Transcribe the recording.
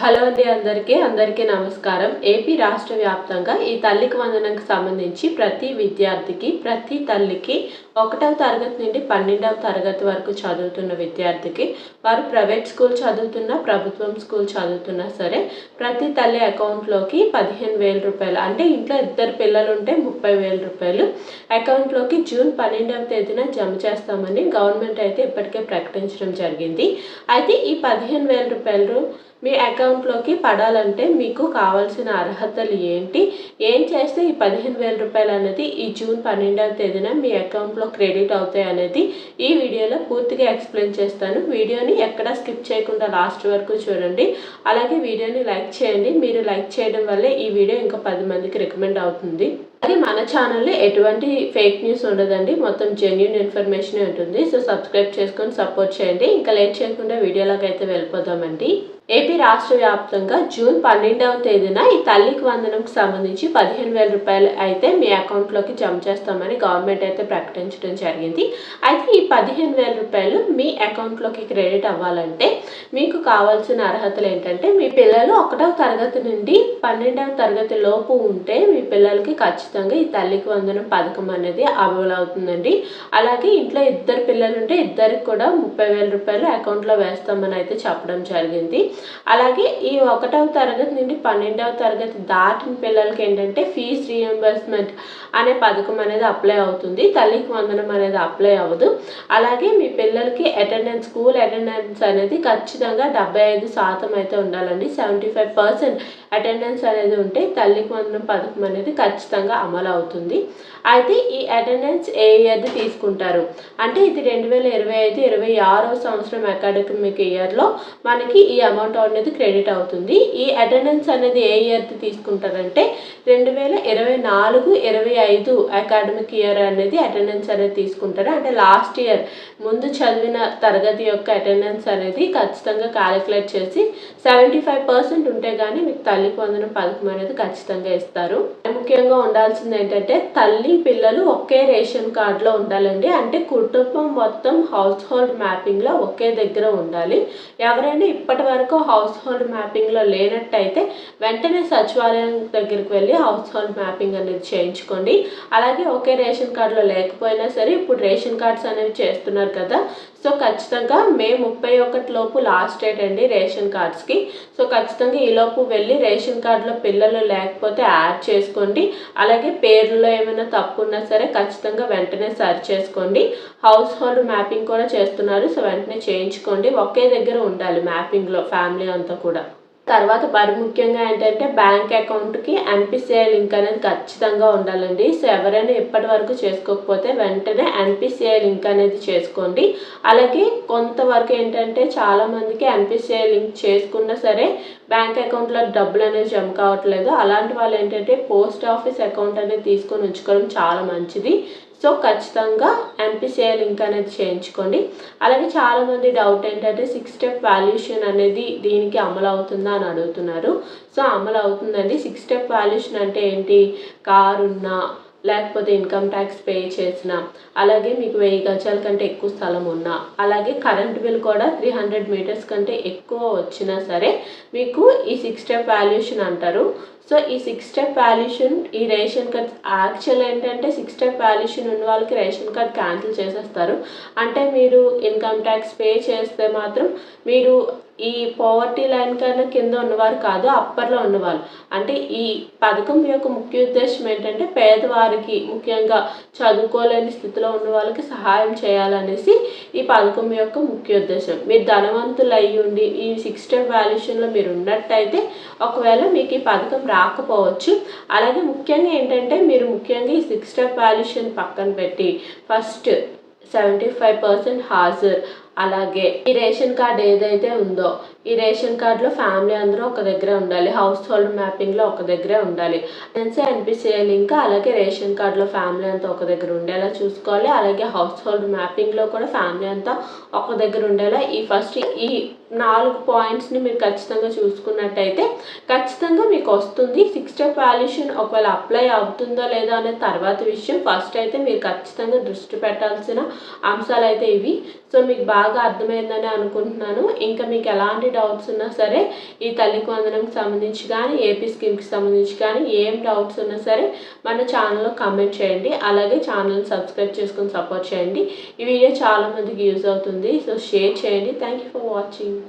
Hello అండి అందరికీ అందరికీ నమస్కారం. ఏపీ రాష్ట్ర వ్యాప్తంగా ఈ తల్లికి వందనంకి సంబంధించి ప్రతి విద్యార్థికి ప్రతి తల్లికి ఒకటవ తరగతి నుండి పన్నెండవ తరగతి వరకు చదువుతున్న విద్యార్థికి వారు ప్రైవేట్ స్కూల్ చదువుతున్నా ప్రభుత్వం స్కూల్ చదువుతున్నా సరే ప్రతి తల్లి అకౌంట్లోకి పదిహేను వేల రూపాయలు అంటే ఇంట్లో ఇద్దరు పిల్లలు ఉంటే ముప్పై వేల రూపాయలు అకౌంట్లోకి జూన్ పన్నెండవ తేదీన జమ చేస్తామని గవర్నమెంట్ అయితే ఇప్పటికే ప్రకటించడం జరిగింది. అయితే ఈ పదిహేను వేల రూపాయలు మీ అకౌంట్లోకి పడాలంటే మీకు కావాల్సిన అర్హతలు ఏంటి? ఏం చేస్తే ఈ పదిహేను వేల రూపాయలు అనేది ఈ జూన్ పన్నెండవ తేదీన మీ అకౌంట్లో క్రెడిట్ అవుతాయి అనేది ఈ వీడియోలో పూర్తిగా ఎక్స్ప్లెయిన్ చేస్తాను. వీడియోని ఎక్కడా స్కిప్ చేయకుండా లాస్ట్ వరకు చూడండి. అలాగే వీడియోని లైక్ చేయండి. మీరు లైక్ చేయడం వల్లే ఈ వీడియో ఇంకా పది మందికి రికమెండ్ అవుతుంది. అలాగే మన ఛానల్లో ఎటువంటి ఫేక్ న్యూస్ ఉండదండి. మొత్తం జెన్యున్ ఇన్ఫర్మేషన్ ఉంటుంది. సో సబ్స్క్రైబ్ చేసుకొని సపోర్ట్ చేయండి. ఇంకా లేట్ చేయకుండా వీడియోలోకి అయితే వెళ్ళిపోదామండి. ఏపీ రాష్ట్ర వ్యాప్తంగా జూన్ పన్నెండవ తేదీన ఈ తల్లికి వందనంకి సంబంధించి పదిహేను వేల రూపాయలు అయితే మీ అకౌంట్లోకి జమ చేస్తామని గవర్నమెంట్ అయితే ప్రకటించడం జరిగింది. అయితే ఈ పదిహేను వేల రూపాయలు మీ అకౌంట్లోకి క్రెడిట్ అవ్వాలంటే మీకు కావాల్సిన అర్హతలు ఏంటంటే మీ పిల్లలు ఒకటవ తరగతి నుండి పన్నెండవ తరగతి లోపు ఉంటే మీ పిల్లలకి ఖచ్చితంగా ఈ తల్లికి వందనం పథకం అనేది అమలు అవుతుందండి అలాగే ఇంట్లో ఇద్దరు పిల్లలు ఉంటే ఇద్దరికి కూడా ముప్పై వేల రూపాయలు అకౌంట్లో వేస్తామని అయితే చెప్పడం జరిగింది. అలాగే ఈ ఒకటవ తరగతి నుండి పన్నెండవ తరగతి దాటిన పిల్లలకి ఏంటంటే ఫీజు రీఎంబర్స్మెంట్ అనే పథకం అనేది అప్లై అవుతుంది. తల్లికి వందనం అనేది అప్లై అవ్వదు. అలాగే మీ పిల్లలకి అటెండెన్స్ స్కూల్ అటెండెన్స్ అనేది ఖచ్చితంగా డెబ్బై ఐదు శాతం అయితే ఉండాలండి. సెవెంటీ ఫైవ్ పర్సెంట్ అటెండెన్స్ అనేది ఉంటే తల్లికి వందనం పథకం అనేది ఖచ్చితంగా అమలు అవుతుంది అయితే ఈ అటెండెన్స్ ఏ ఇయర్ది తీసుకుంటారు? అంటే ఇది రెండు వేల ఇరవై ఐదు ఇరవై ఆరో సంవత్సరం అకాడమిక్ ఇయర్లో మనకి ఈ అమౌంట్ అనేది క్రెడిట్ అవుతుంది. ఈ అటెండెన్స్ అనేది ఏ ఇయర్ది తీసుకుంటారంటే రెండు వేల ఇరవై నాలుగు ఇరవై ఐదు అకాడమిక్ ఇయర్ అనేది అటెండెన్స్ అనేది తీసుకుంటారు. అంటే లాస్ట్ ఇయర్ ముందు చదివిన తరగతి యొక్క అటెండెన్స్ అనేది ఖచ్చితంగా క్యాలిక్యులేట్ చేసి సెవెంటీ ఫైవ్ పర్సెంట్ ఉంటే కానీ మీకు తల్లికి వందనం పథకం అనేది ఖచ్చితంగా ఇస్తారు. ముఖ్యంగా చేయాల్సింది ఏంటంటే తల్లి పిల్లలు ఒకే రేషన్ కార్డులో ఉండాలండి. అంటే కుటుంబం మొత్తం హౌస్ హోల్డ్ మ్యాపింగ్లో ఒకే దగ్గర ఉండాలి. ఎవరైనా ఇప్పటి వరకు హౌస్ హోల్డ్ మ్యాపింగ్లో లేనట్టయితే వెంటనే సచివాలయం దగ్గరికి వెళ్ళి హౌస్ హోల్డ్ మ్యాపింగ్ అనేది చేయించుకోండి. అలాగే ఒకే రేషన్ కార్డులో లేకపోయినా సరే ఇప్పుడు రేషన్ కార్డ్స్ అనేవి చేస్తున్నారు కదా. సో ఖచ్చితంగా మే ముప్పై ఒకటి లోపు లాస్ట్ డేట్ అండి రేషన్ కార్డ్స్కి సో ఖచ్చితంగా ఈలోపు వెళ్ళి రేషన్ కార్డులో పిల్లలు లేకపోతే యాడ్ చేసుకోండి. అలాగే పేర్లలో ఏమైనా తప్పు ఉన్నా సరే ఖచ్చితంగా వెంటనే సర్చ్ చేసుకోండి. హౌస్ హోల్డ్ మ్యాపింగ్ కూడా చేస్తున్నారు. సో వెంటనే చేయించుకోండి. ఒకే దగ్గర ఉండాలి మ్యాపింగ్లో ఫ్యామిలీ అంతా కూడా. తర్వాత మరి ముఖ్యంగా ఏంటంటే బ్యాంక్ అకౌంట్కి ఎన్పిసిఐ లింక్ అనేది ఖచ్చితంగా ఉండాలండి. సో ఎవరైనా ఇప్పటి వరకు చేసుకోకపోతే వెంటనే ఎన్పిసిఐ లింక్ అనేది చేసుకోండి. అలాగే కొంతవరకు ఏంటంటే చాలామందికి ఎన్పిసిఐ లింక్ చేసుకున్నా సరే బ్యాంక్ అకౌంట్లో డబ్బులు అనేది జమ కావట్లేదు. అలాంటి వాళ్ళు ఏంటంటే పోస్ట్ ఆఫీస్ అకౌంట్ అనేది తీసుకొని ఉంచుకోవడం చాలా మంచిది. సో ఖచ్చితంగా ఎంపీసీఐ లింక్ అనేది చేయించుకోండి. అలాగే చాలామంది డౌట్ ఏంటంటే సిక్స్ స్టెప్ వాల్యూషన్ అనేది దీనికి అమలు అవుతుందా అని అడుగుతున్నారు. సో అమలు అవుతుందండి సిక్స్ స్టెప్ వాల్యూషన్ అంటే ఏంటి? కారు ఉన్నా లేకపోతే ఇన్కమ్ ట్యాక్స్ పే చేసిన అలాగే మీకు వెయ్యి గజాల కంటే ఎక్కువ స్థలం ఉన్నా అలాగే కరెంట్ బిల్ కూడా త్రీ హండ్రెడ్ మీటర్స్ కంటే ఎక్కువ వచ్చినా సరే మీకు ఈ సిక్స్ స్టెప్ వాల్యూషన్ అంటారు. సో ఈ సిక్స్ స్టెప్ వాల్యూషన్ ఈ రేషన్ కార్డ్ యాక్చువల్ ఏంటంటే సిక్స్ స్టెప్ వాల్యూషన్ ఉన్న వాళ్ళకి రేషన్ కార్డ్ క్యాన్సిల్ చేసేస్తారు. అంటే మీరు ఇన్కమ్ ట్యాక్స్ పే చేస్తే మాత్రం మీరు ఈ పవర్టీ లైన్ కన్నా కింద ఉన్నవారు కాదు అప్పర్లో ఉన్నవాళ్ళు. అంటే ఈ పథకం యొక్క ముఖ్య ఉద్దేశం ఏంటంటే పేదవారికి ముఖ్యంగా చదువుకోలేని స్థితిలో ఉన్న వాళ్ళకి సహాయం చేయాలనేసి ఈ పథకం యొక్క ముఖ్య ఉద్దేశం. మీరు ధనవంతులు అయ్యి ఉండి ఈ సిక్స్ స్టెప్ వాల్యూషన్లో మీరు ఉన్నట్టయితే ఒకవేళ మీకు ఈ పథకం రాకపోవచ్చు. అలాగే ముఖ్యంగా ఏంటంటే మీరు ముఖ్యంగా ఈ సిక్స్ స్టార్ వాల్యూషన్ పక్కన పెట్టి ఫస్ట్ సెవెంటీ ఫైవ్ పర్సెంట్ హాజర్ అలాగే ఈ రేషన్ కార్డ్ ఏదైతే ఉందో ఈ రేషన్ కార్డులో ఫ్యామిలీ అందరూ ఒక దగ్గరే ఉండాలి హౌస్ హోల్డ్ మ్యాపింగ్లో ఒక దగ్గరే ఉండాలి. ఎన్సీ ఎన్పిసిఐ లింక్ అలాగే రేషన్ కార్డులో ఫ్యామిలీ అంతా ఒక దగ్గర ఉండేలా చూసుకోవాలి అలాగే హౌస్ హోల్డ్ మ్యాపింగ్లో కూడా ఫ్యామిలీ అంతా ఒక దగ్గర ఉండేలా ఈ ఫస్ట్ ఈ నాలుగు పాయింట్స్ని మీరు ఖచ్చితంగా చూసుకున్నట్టయితే ఖచ్చితంగా మీకు వస్తుంది. సిక్స్ స్టెప్ వాల్యూషన్ ఒకవేళ అప్లై అవుతుందో లేదో అనే తర్వాత విషయం ఫస్ట్ అయితే మీరు ఖచ్చితంగా దృష్టి పెట్టాల్సిన అంశాలు అయితే ఇవి. సో మీకు బాగా అర్థమైందని అనుకుంటున్నాను. ఇంకా మీకు ఎలాంటి డౌట్స్ ఉన్నా సరే ఈ తల్లికి వందనంకి సంబంధించి కానీ ఏపీ స్కీమ్కి సంబంధించి కానీ ఏం డౌట్స్ ఉన్నా సరే మన ఛానల్లో కామెంట్ చేయండి. అలాగే ఛానల్ని సబ్స్క్రైబ్ చేసుకొని సపోర్ట్ చేయండి. ఈ వీడియో చాలామందికి యూజ్ అవుతుంది. సో షేర్ చేయండి. Thank you for watching